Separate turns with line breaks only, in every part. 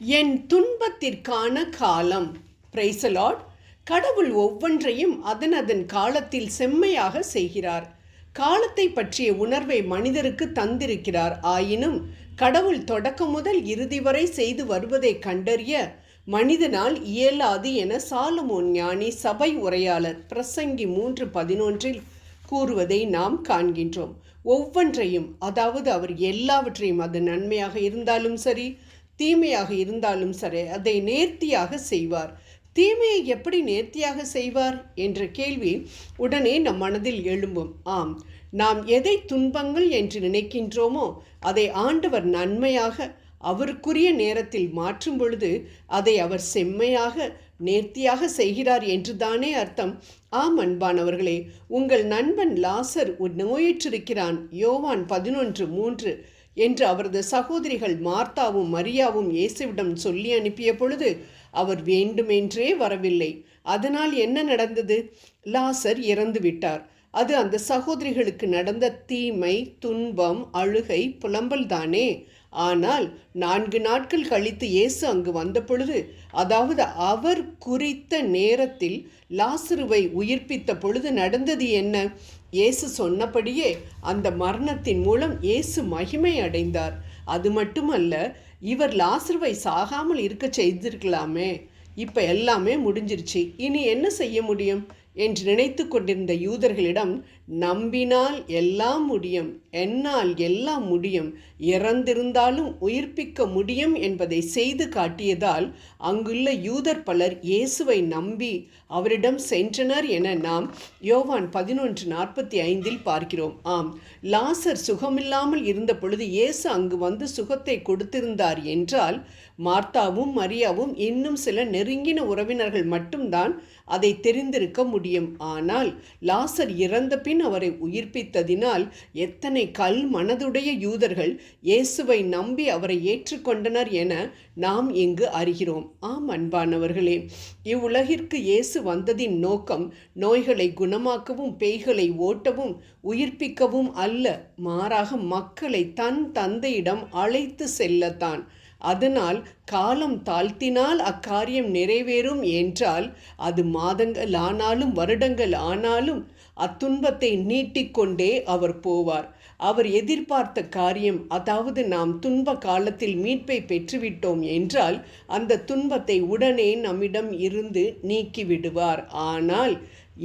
என் துன்பத்திற்கான காலம். பிரைசலாட் கடவுள் ஒவ்வொன்றையும் அதன் அதன் காலத்தில் செம்மையாக செய்கிறார். காலத்தை பற்றிய உணர்வை மனிதருக்கு தந்திருக்கிறார். ஆயினும் கடவுள் தொடக்கம் முதல் இறுதி வரை செய்து வருவதை கண்டறிய மனிதனால் இயலாது என சாலமோன் ஞானி சபை உரையாளர் பிரசங்கி மூன்று பதினொன்றில் கூறுவதை நாம் காண்கின்றோம். ஒவ்வொன்றையும் அதாவது அவர் எல்லாவற்றையும் அது நன்மையாக இருந்தாலும் சரி தீமையாக இருந்தாலும் சரி அதை நேர்த்தியாக செய்வார். தீமையை எப்படி நேர்த்தியாக செய்வார் என்ற கேள்வி உடனே நம் மனதில் எழும்பும். ஆம் நாம் எதை துன்பங்கள் என்று நினைக்கின்றோமோ அதை ஆண்டவர் நன்மையாக அவருக்குரிய நேரத்தில் மாற்றும் பொழுது அதை அவர் செம்மையாக நேர்த்தியாக செய்கிறார் என்றுதானே அர்த்தம். ஆம் அன்பானவர்களே உங்கள் நண்பன் லாசர் நோயிற்றிருக்கிறான். யோவான் பதினொன்று மூன்று என்று அவரது சகோதரிகள் மார்த்தாவும் மரியாவும் இயேசுவிடம் சொல்லி அனுப்பிய பொழுது அவர் வேண்டுமென்றே வரவில்லை. அதனால் என்ன நடந்தது? லாசர் இறந்து விட்டார். அது அந்த சகோதரிகளுக்கு நடந்த தீமை துன்பம் அழுகை புலம்பல் தானே ஆனால் நான்கு நாட்கள் கழித்து இயேசு அங்கு வந்த பொழுது அதாவது அவர் குறித்த நேரத்தில் லாசுருவை உயிர்ப்பித்த பொழுது நடந்தது என்ன? இயேசு சொன்னபடியே அந்த மரணத்தின் மூலம் இயேசு மகிமை அடைந்தார். அது மட்டுமல்ல இவர் லாசுருவை சாகாமல் இருக்க செய்திருக்கலாமே. இப்போ எல்லாமே முடிஞ்சிருச்சு. இனி என்ன செய்ய முடியும்? என்று நினைத்து கொண்டிருந்த யூதர்களிடம் நம்பினால் எல்லாம் முடியும் என்னால் எல்லாம் முடியும் இறந்திருந்தாலும் உயிர்ப்பிக்க முடியும் என்பதை செய்து காட்டியதால் அங்குள்ள யூதர் பலர் இயேசுவை நம்பி அவரிடம் சென்றனர் என நாம் யோவான் பதினொன்று நாற்பத்தி ஐந்தில் பார்க்கிறோம். ஆம் லாசர் சுகமில்லாமல் இருந்த பொழுது இயேசு அங்கு வந்து சுகத்தை கொடுத்திருந்தார் என்றால் மார்த்தாவும் மரியாவும் இன்னும் சில நெருங்கின உறவினர்கள் மட்டும்தான் அதை தெரிந்திருக்க முடியும். ஆனால் லாசர் இறந்த பின் அவரை உயிர்ப்பித்ததினால் எத்தனை கல் மனதுடைய யூதர்கள் இயேசுவை நம்பி அவரை ஏற்றுக்கொண்டனர் என நாம் இங்கு அறிகிறோம். ஆம் அன்பானவர்களே இவ்வுலகிற்கு இயேசு வந்ததின் நோக்கம் நோய்களை குணமாக்கவும் பேய்களை ஓட்டவும் உயிர்ப்பிக்கவும் அல்ல. மாறாக மக்களை தன் தந்தையிடம் அழைத்து செல்லத்தான். அதனால் காலம் தாழ்த்தினால் அக்காரியம் நிறைவேறும் என்றால் அது மாதங்கள் ஆனாலும் வருடங்கள் ஆனாலும் அத்துன்பத்தை நீட்டிக்கொண்டே அவர் போவார். அவர் எதிர்பார்த்த காரியம் அதாவது நாம் துன்ப காலத்தில் மீட்பை பெற்றுவிட்டோம் என்றால் அந்த துன்பத்தை உடனே நம்மிடம் இருந்து நீக்கிவிடுவார். ஆனால்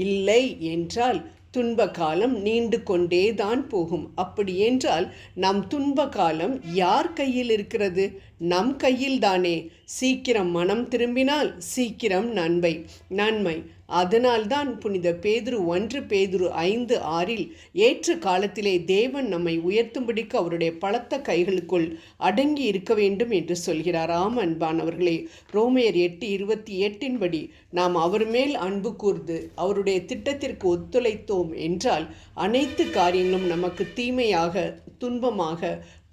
இல்லை என்றால் துன்ப காலம் நீண்டு கொண்டே தான் போகும். அப்படி என்றால் நம் துன்ப காலம் யார் கையில் இருக்கிறது? நம் கையில் தானே சீக்கிரம் மனம் திரும்பினால் சீக்கிரம் நன்மை. நன்மை. அதனால்தான் புனித பேதுரு ஒன்று பேதுரு ஐந்து ஆறில் ஏற்ற காலத்திலே தேவன் நம்மை உயர்த்தும்படிக்கு அவருடைய பலத்த கைகளுக்குள் அடங்கி இருக்க வேண்டும் என்று சொல்கிறார். ஆம் அன்பானவர்களே ரோமையர் எட்டு இருபத்தி எட்டின்படி நாம் அவர் மேல் அன்பு கூர்ந்து அவருடைய திட்டத்திற்கு ஒத்துழைத்தோம் என்றால் அனைத்து காரியங்களும் நமக்கு தீமையாக துன்பமாக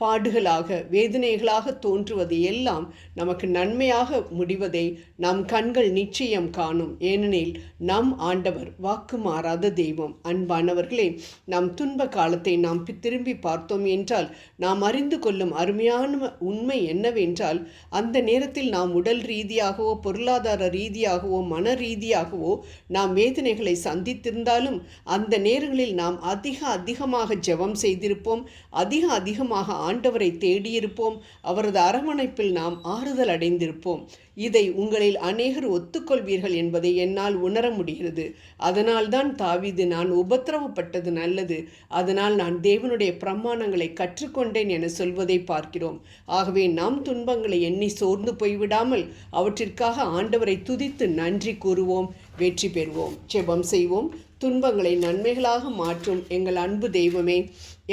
பாடுகளாக வேதனைகளாக தோன்றுவது எல்லாம் நமக்கு நன்மையாக முடிவதை நம் கண்கள் நிச்சயம் காணும். ஏனெனில் நம் ஆண்டவர் வாக்கு மாறாத தெய்வம். அன்பானவர்களே நம் துன்ப காலத்தை நாம் திரும்பி பார்த்தோம் என்றால் நாம் அறிந்து கொள்ளும் அருமையான உண்மை என்னவென்றால் அந்த நேரத்தில் நாம் உடல் ரீதியாகவோ பொருளாதார ரீதியாகவோ மன ரீதியாகவோ நாம் வேதனைகளை சந்தித்திருந்தாலும் அந்த நேரங்களில் நாம் அதிக அதிகமாக ஜெபம் செய்திருப்போம். அதிக அதிகமாக ஆண்டவரை தேடியிருப்போம். அவரது அரவணைப்பில் நாம் ஆறுதல் அடைந்திருப்போம். இதை உங்களில் அநேகர் ஒத்துக்கொள்வீர்கள் என்பதை என்னால் உணர முடிகிறது. அதனால்தான் தாவிது நான் உபத்திரவப்பட்டது நல்லது. அதனால் நான் தேவனுடைய பிரமாணங்களை கற்றுக்கொண்டேன் என சொல்வதை பார்க்கிறோம். ஆகவே நாம் துன்பங்களை எண்ணி சோர்ந்து போய்விடாமல் அவற்றிற்காக ஆண்டவரை துதித்து நன்றி கூறுவோம் வெற்றி பெறுவோம். செபம் செய்வோம். துன்பங்களை நன்மைகளாக மாற்றும் எங்கள் அன்பு தெய்வமே.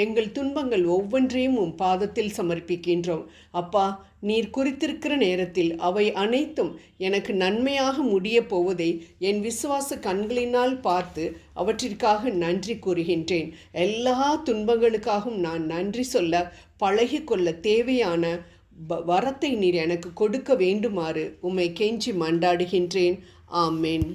எங்கள் துன்பங்கள் ஒவ்வொன்றையும் உம் பாதத்தில் சமர்ப்பிக்கின்றோம். அப்பா நீர் குறித்திருக்கிற நேரத்தில் அவை அனைத்தும் எனக்கு நன்மையாக முடிய போவதை என் விசுவாச கண்களினால் பார்த்து அவற்றிற்காக நன்றி கூறுகின்றேன். எல்லா துன்பங்களுக்காகவும் நான் நன்றி சொல்ல பழகிக்கொள்ள தேவையான வரத்தை நீர் எனக்கு கொடுக்க வேண்டுமாறு உம்மை கெஞ்சி மண்டாடுகின்றேன் ஆமேன்.